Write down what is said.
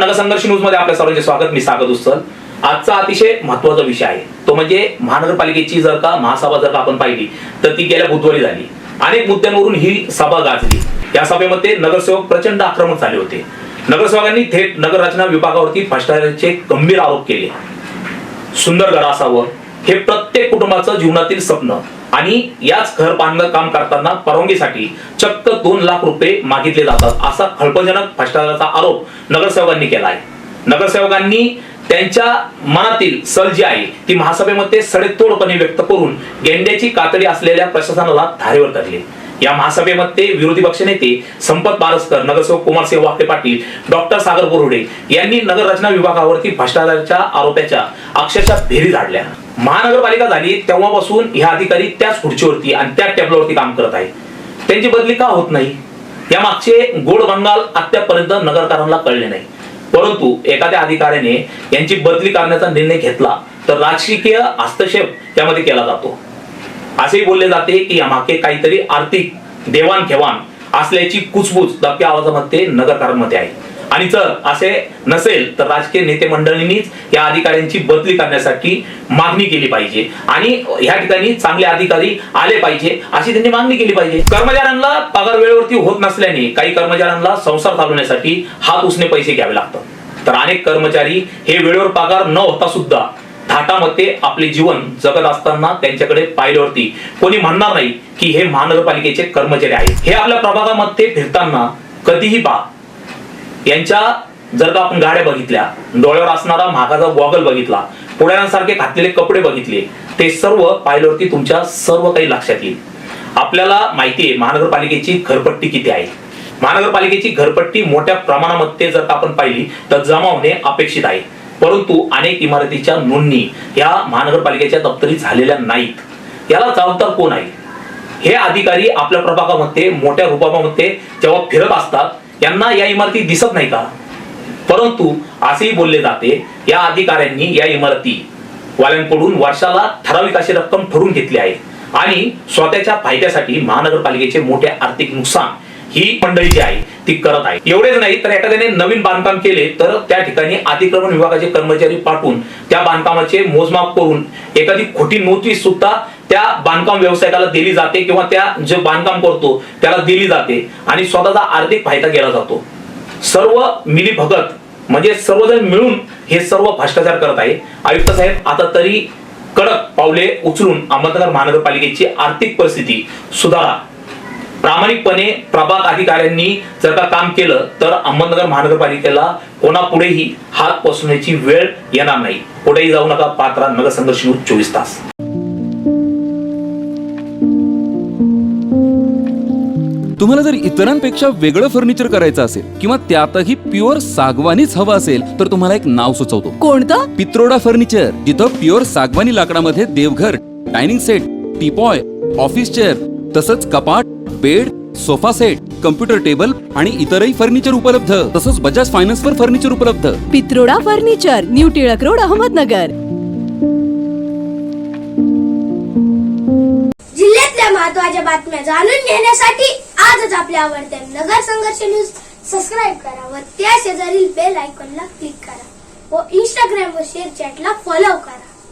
नगरसंघर्ष न्यूजमध्ये आपल्या सर्वांचे स्वागत. मी सागत उस्सल आजचा अतिशय महत्त्वाचा विषय आहे. तो म्हणजे महानगरपालिकेची जर का महासभा जर का आपण पाहिली तर ती गेल्या बुधवारी झाली. अनेक मुद्द्यांवरून ही सभा गाजली. या सभेमध्ये नगरसेवक प्रचंड आक्रमक झाले होते. नगरसेवकांनी थेट नगर रचना विभागावरती भ्रष्टाचाराचे गंभीर आरोप केले. सुंदर घर असावं हे प्रत्येक कुटुंबाचं जीवनातील स्वप्न. आणि याच घर बांधकाम काम करताना परवानगीसाठी चक्क दोन लाख रुपये मागितले जातात असा खळपजनक भ्रष्टाचाराचा आरोप नगरसेवकांनी केला आहे नगरसेवकांनी त्यांच्या मनातील सल जी आहे ती महासभेमध्ये सडेतोडपणे व्यक्त करून गेंड्याची कातडी असलेल्या प्रशासनाला धारेवर धरले. या महासभेमध्ये विरोधी पक्षनेते संपत बारसकर नगरसेवक कुमारसिंह वाके पाटील डॉक्टर सागर बोरुडे यांनी नगर रचना विभागावरती भ्रष्टाचाराच्या आरोपाच्या अक्षरशः भेरी झाडल्या. महानगरपालिका झाली तेव्हापासून ह्या अधिकारी त्याच खुर्चीवरती आणि त्याच टेबलावरती काम करत आहे त्यांची बदली का होत नाही? या मागचे गोड बंगाल अद्यापर्यंत नगरकारांना कळले नाही. परंतु एखाद्या अधिकाऱ्याने यांची बदली करण्याचा निर्णय घेतला तर राजकीय हस्तक्षेप त्यामध्ये केला जातो. असेही बोलले जाते की यामागे काहीतरी आर्थिक देवाणघेवाण असल्याची कुचबुच दबक्या आवाजामध्ये नगरकारांमध्ये आहे. आणि जर असे नसेल तर राजकीय नेते मंडळींनीच या अधिकाऱ्यांची बदली करण्यासाठी मागणी केली पाहिजे. आणि या ठिकाणी चांगले अधिकारी आले पाहिजे अशी त्यांनी मागणी केली पाहिजे. कर्मचाऱ्यांना पगार वेळेवरती होत नसल्याने काही कर्मचाऱ्यांना संसार चालवण्यासाठी हात उसने पैसे घ्यावे लागतात. तर अनेक कर्मचारी हे वेळेवर पगार न होता सुद्धा थाटामध्ये आपले जीवन जगत असताना त्यांच्याकडे पाहिल्यावरती कोणी म्हणणार नाही की हे महानगरपालिकेचे कर्मचारी आहेत. हे आपल्या प्रभागामध्ये फिरताना कधीही पहा. यांच्या जर का आपण गाड्या बघितल्या डोळ्यावर असणारा महागाचा गॉगल बघितला पुढ्यांसारखे घातलेले कपडे बघितले ते सर्व पाहिल्यावरती तुमच्या सर्व काही लक्षात येईल. आपल्याला माहिती आहे महानगरपालिकेची घरपट्टी किती आहे. महानगरपालिकेची घरपट्टी मोठ्या प्रमाणामध्ये जर का आपण पाहिली तर जमा होणे अपेक्षित आहे. परंतु अनेक इमारतीच्या नोंदणी या महानगरपालिकेच्या दप्तरी झालेल्या नाहीत. याला जबाबदार कोण आहे? हे अधिकारी आपल्या प्रभागामध्ये मोठ्या रूपामध्ये जेव्हा फिरत असतात यांना या इमारती दिसत नाही का? परंतु असेही बोलले जाते या अधिकाऱ्यांनी या इमारती वाल्यांकडून वर्षाला ठराविक अशी रक्कम ठरवून घेतली आहे. आणि स्वतःच्या फायद्यासाठी महानगरपालिकेचे मोठे आर्थिक नुकसान ही मंडळी जी आहे ती करत आहे. एवढेच नाही तर एखाद्याने नवीन बांधकाम केले तर त्या ठिकाणी अतिक्रमण विभागाचे कर्मचारी पाठवून त्या बांधकामाचे मोजमाप करून एखादी खोटी नोटीस सुद्धा त्या बांधकाम व्यावसायिकाला दिली जाते किंवा त्या जे बांधकाम करतो त्याला दिली जाते आणि स्वतःचा आर्थिक फायदा केला जातो. सर्व मिली भगत म्हणजे सर्वजण मिळून हे सर्व भ्रष्टाचार करत आहे. आयुक्त साहेब आता तरी कडक पावले उचलून अहमदनगर महानगरपालिकेची आर्थिक परिस्थिती सुधारा. प्रामाणिकपणे प्रभाग अधिकाऱ्यांनी जर का काम केलं तर अहमदनगर महानगरपालिकेला कोणापुढेही हात पसरण्याची वेळ येणार नाही. कुठेही जाऊ नका पात्रा नगर संघर्ष न्यूज चोवीस तास. तुम्हाला जर इतरांपेक्षा वेगळं फर्निचर करायचं असेल किंवा त्यातही प्युअर सागवानीच हवं असेल तर तुम्हाला एक नाव सुचवतो. कोणतं? पित्रोडा फर्निचर जिथं प्युअर सागवानी लाकडामध्ये देवघर dining set teapoy office chair तसंच कपाट bed sofa set computer table आणि इतरही फर्निचर उपलब्ध. तसंच बजाज फायनान्स वर फर्निचर उपलब्ध. Pitroda furniture new Tilak road Ahmednagar. जिल्ह्यातल्या महत्त्वाच्या बातम्या जाणून घेण्यासाठी आजच आपल्या आवडत्या नगर संघर्ष न्यूज सबस्क्राईब करा व त्या शेजारील बेल आयकॉनला क्लिक करा व इंस्टाग्राम व शेअर चॅटला फॉलो करा.